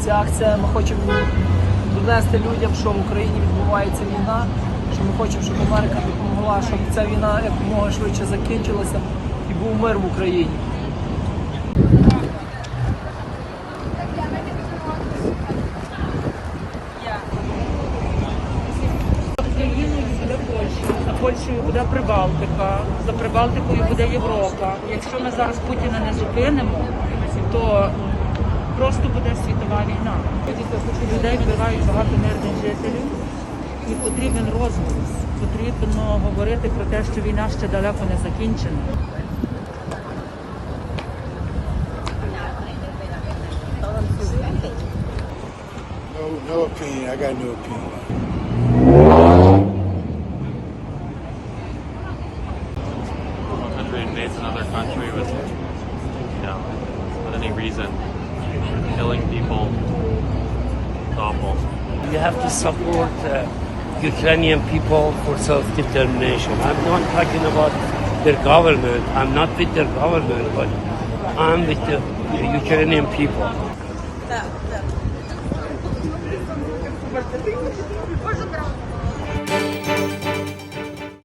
Ця акція ми хочемо донести людям, що в Україні відбувається війна, що ми хочемо, щоб Америка допомогла, щоб ця війна якомога швидше закінчилася і був мир в Україні. Польщею буде Прибалтика, за Прибалтикою буде Європа. Якщо ми зараз Путіна не зупинимо, то просто буде світова війна. Людей вбивають багато мирних жителів і потрібен розголос. Потрібно говорити про те, що війна ще далеко не закінчена. No, no opinion. I got no opinion. invades another country with, reason. Killing people. It's awful. You have to support uh, Ukrainian people for self-determination. I'm not talking about their government. I'm not with their government, but I'm with the Ukrainian people.